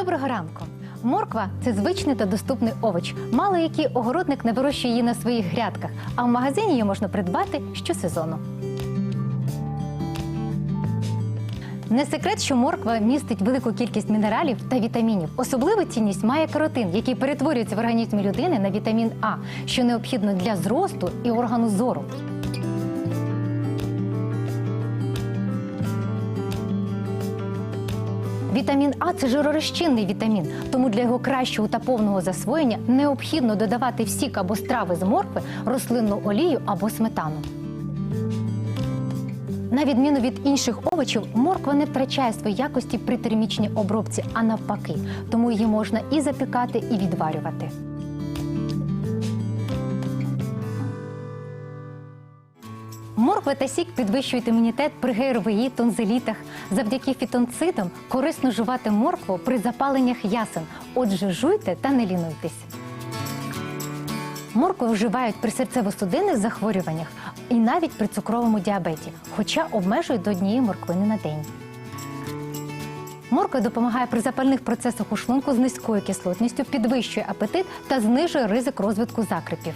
Доброго ранку! Морква це звичний та доступний овоч. Мало який огородник не вирощує її на своїх грядках, а в магазині її можна придбати щосезону. Не секрет, що морква містить велику кількість мінералів та вітамінів. Особливу цінність має каротин, який перетворюється в організмі людини на вітамін А, що необхідно для зросту і органу зору. Вітамін А це жиророзчинний вітамін, тому для його кращого та повного засвоєння необхідно додавати в сік або страви з моркви рослинну олію або сметану. На відміну від інших овочів, морква не втрачає свої якості при термічній обробці, а навпаки, тому її можна і запікати, і відварювати. Морква та сік підвищують імунітет при ГРВІ, тонзилітах. Завдяки фітонцидам корисно жувати моркву при запаленнях ясен. Отже, жуйте та не лінуйтесь. Моркву вживають при серцево-судинних захворюваннях і навіть при цукровому діабеті, хоча обмежують до однієї морквини на день. Морква допомагає при запальних процесах у шлунку з низькою кислотністю, підвищує апетит та знижує ризик розвитку закрипів.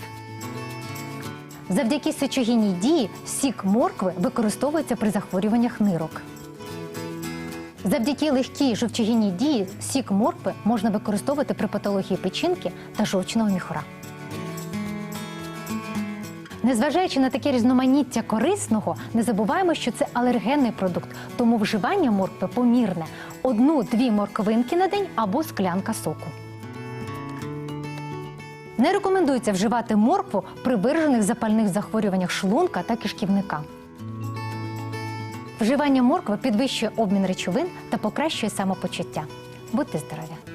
Завдяки сечогінній дії сік моркви використовується при захворюваннях нирок. Завдяки легкій жовчогінній дії сік моркви можна використовувати при патології печінки та жовчного міхура. Незважаючи на таке різноманіття корисного, не забуваємо, що це алергенний продукт, тому вживання моркви помірне одну-дві морквинки на день або склянка соку. Не рекомендується вживати моркву при виражених запальних захворюваннях шлунка та кишківника. Вживання моркви підвищує обмін речовин та покращує самопочуття. Будьте здорові!